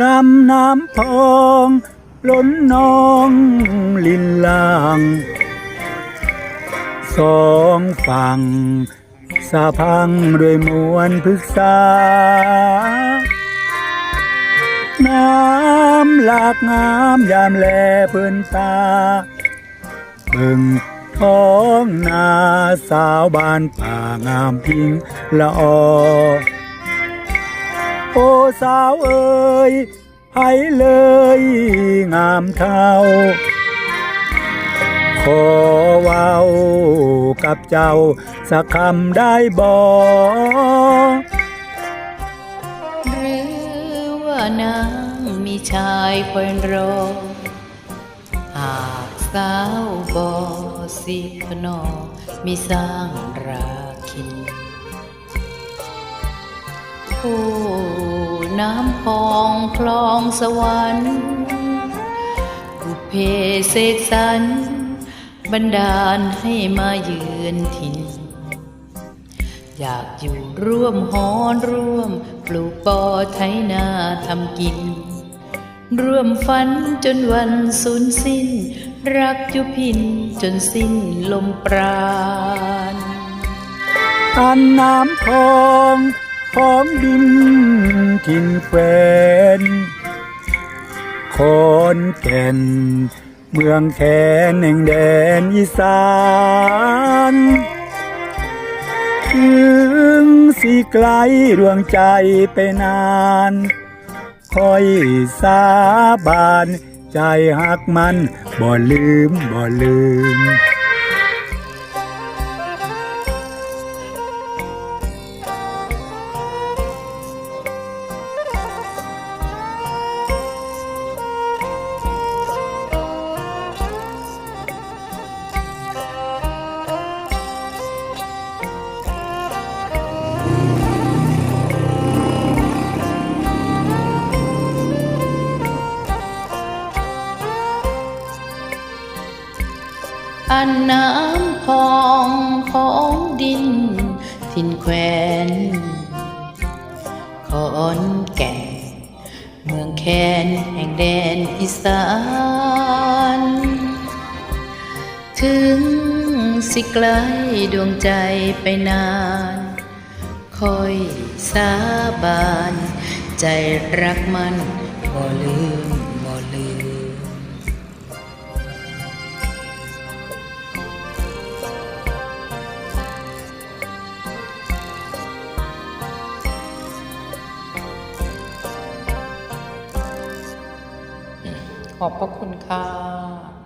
น้ำพองล้นนองลินลางสองฝั่งสะพังด้วยมวลพฤกษา น้ำหลากงามยามแลพิ่นตาบิ่งท้องนาสาวบ้านป่างามพิงละออ โอ้สาวเอ๋ยให้เลยงามเท่า ขอเว้ากับเจ้าสักคำได้บ่หรือว่านางมีชายคอยรอหากสาวบอสิพนอมีสร้างราคิน ผู้น้ำพองคลองสวรรค์บุเพเสกสรรบันดาลให้มาเยือนถิ่น อยากอยู่ร่วมหอนร่วมปลูกปอไถนาทำกิน ร่วมฝันจนวันสูญสิ้น รักยุพินจนสิ้นลมปราณอันน้ำทอง ของดินถิ่นแควนคอนแก่น เมืองแคนแห่งแดนอีสานถึงสิไกลดวงใจไปนานคอยสาบาน ใจหักมัน บ่ลืม บ่ลืม อันน้ำพองของดินทินแควนขอนแก่น เมืองแคนแห่งแดนอีสาน ถึงสิไกลดวงใจไปนาน คอยสาบาน ใจรักมันบ่ลืม ขอบพระคุณค่ะ